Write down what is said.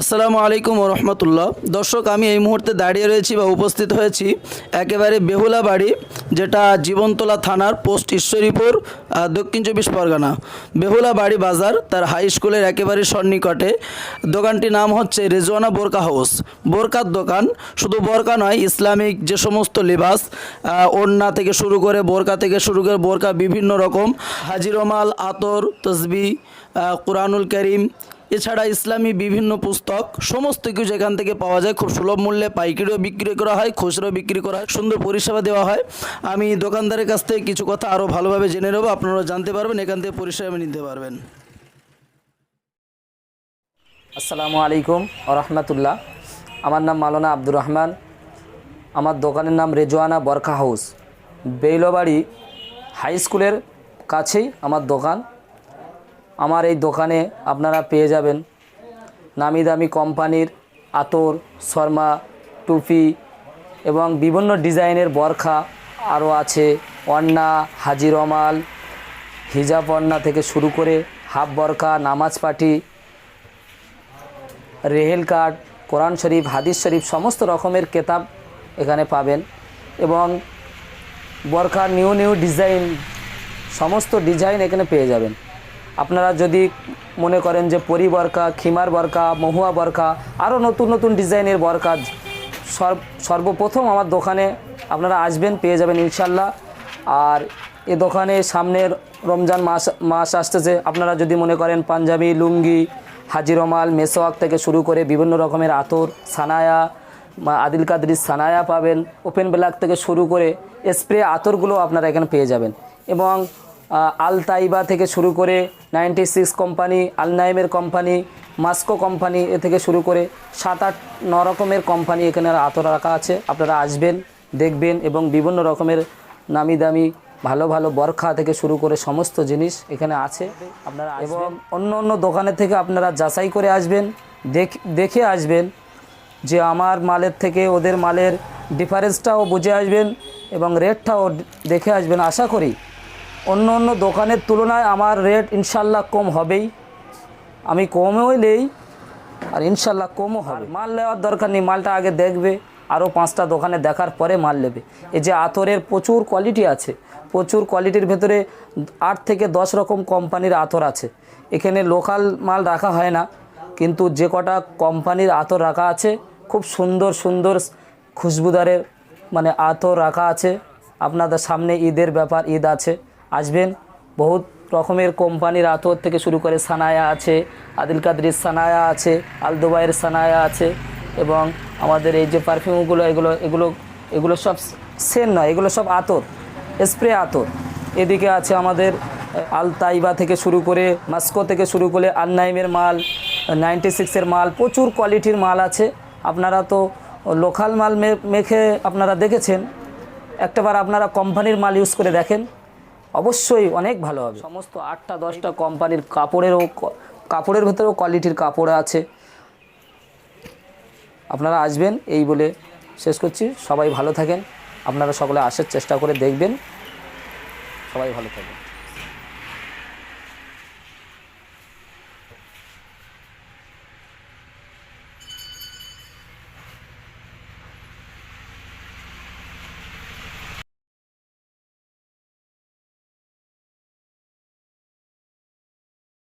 আসসালামু আলাইকুম রহমতুল্লাহ। দর্শক, আমি এই মুহূর্তে দাঁড়িয়ে রয়েছি বা উপস্থিত হয়েছি একেবারে বেহুলা বাড়ি, যেটা জীবনতলা থানার পোস্ট ঈশ্বরীপুর দক্ষিণ চব্বিশ পরগনা। বেহুলা বাড়ি বাজার, তার হাই স্কুলের একেবারে সন্নিকটে। দোকানটির নাম হচ্ছে রেজওয়ানা বোরকা হাউস। বোরকার দোকান শুধু বোরকা নয়, ইসলামিক যে সমস্ত লিবাস ওড়না থেকে শুরু করে বোরকা থেকে শুরু করে বোরকা বিভিন্ন রকম হাজিরমাল আতর, তসবি কোরআনুল করিম এছাড়া ইসলামী বিভিন্ন পুস্তক সমস্ত কিছু এখান থেকে পাওয়া যায়। খুব সুলভ মূল্যে পাইকারিও বিক্রি করা হয় খুচরো বিক্রি করা হয়, সুন্দর পরিষেবা দেওয়া হয়। আমি দোকানদারের কাছ থেকে কিছু কথা আরও ভালোভাবে জেনে নেব আপনারা জানতে পারবেন, এখান থেকে পরিষেবা নিতে পারবেন। আসসালামু আলাইকুম রহমতুল্লাহ। আমার নাম মালানা আব্দুর রহমান। আমার দোকানের নাম রেজওয়ানা বরখা হাউস। বেইলবাড়ি হাই স্কুলের কাছেই আমার দোকান। আমার এই দোকানে আপনারা পেয়ে যাবেন নামি দামি কোম্পানির আতর, শর্মা, টুপি এবং বিভিন্ন ডিজাইনের বরখা আরও আছে। অন্না হাজিরমাল হিজাব অন্না থেকে শুরু করে হাফ বরখা, নামাজ পাটি, রেহেল কার্ড কোরআন শরীফ, হাদিস শরীফ, সমস্ত রকমের কেতাব এখানে পাবেন এবং বরখার নিউ নিউ ডিজাইন, সমস্ত ডিজাইন এখানে পেয়ে যাবেন। আপনারা যদি মনে করেন যে পরি বরকা, খিমার বরকা, মহুয়া বরকা, আরও নতুন নতুন ডিজাইনের বরকা সর্ব- সর্বপ্রথম আমার দোকানে আপনারা আসবেন, পেয়ে যাবেন ইনশাল্লাহ। আর এ দোকানে সামনের রমজান মাস মাস আসতেছে, আপনারা যদি মনে করেন পাঞ্জাবি, লুঙ্গি হাজিরমাল মেসোয়াক থেকে শুরু করে বিভিন্ন রকমের আতর, সানায়া আদিল কাদরির সানায়া পাবেন, ওপেন ব্ল্যাক থেকে শুরু করে স্প্রে আতরগুলো আপনারা এখানে পেয়ে যাবেন। এবং আল তাইবা থেকে শুরু করে নাইনটি সিক্স কোম্পানি আলনাইমের কোম্পানি মাস্কো কোম্পানি এ থেকে শুরু করে সাত আট ন রকমের কোম্পানি এখানে আতর রাখা আছে। আপনারা আসবেন দেখবেন এবং বিভিন্ন রকমের নামি দামি ভালো ভালো বরখা থেকে শুরু করে সমস্ত জিনিস এখানে আছে। আপনারা এবং অন্য অন্য দোকানের থেকে আপনারা যাচাই করে আসবেন দেখ দেখে আসবেন যে আমার মালের থেকে ওদের মালের ডিফারেন্সটাও বুঝে আসবেন এবং রেটটাও দেখে আসবেন। আশা করি অন্য অন্য দোকানের তুলনায় আমার রেট ইনশাল্লাহ কম হবেই। আমি কমেও নেই আর ইনশাল্লাহ কমও হবে। মাল নেওয়ার দরকার নেই মালটা আগে দেখবে আরও পাঁচটা দোকানে দেখার পরে মাল নেবে। এই যে আতরের প্রচুর কোয়ালিটি আছে প্রচুর কোয়ালিটির ভেতরে আট থেকে দশ রকম কোম্পানির আতর আছে। এখানে লোকাল মাল রাখা হয় না কিন্তু যে কটা কোম্পানির আতর রাখা আছে খুব সুন্দর সুন্দর খুশবুদারের মানে আতর রাখা আছে। আপনাদের সামনে ঈদের ব্যাপার ঈদ আছে। আসবেন। বহুত রকমের কোম্পানির আতর থেকে শুরু করে সানায়া আছে, আদিল কাদরির সানায়া আছে, আলদুবাইয়ের সানায়া আছে এবং আমাদের এই যে পারফিউমগুলো, এগুলো এগুলো এগুলো সব সেন নয়, এগুলো সব আতর, স্প্রে আতর। এদিকে আছে আমাদের আল তাইবা থেকে শুরু করে, মাস্কো থেকে শুরু করে আলনাইমের মাল নাইনটি সিক্সের মাল, প্রচুর কোয়ালিটির মাল আছে। আপনারা তো লোকাল মাল মেখে আপনারা দেখেছেন। একটাবার আপনারা কোম্পানির মাল ইউজ করে দেখেন। অবশ্যই অনেক ভালো হবে। সমস্ত আটটা, দশটা কোম্পানির কাপড়েরও কাপড়ের ভেতরেও কোয়ালিটির কাপড় আছে। আপনারা আসবেন এই বলে শেষ করছি। সবাই ভালো থাকেন। আপনারা সকলে আসার চেষ্টা করে দেখবেন। সবাই ভালো থাকবেন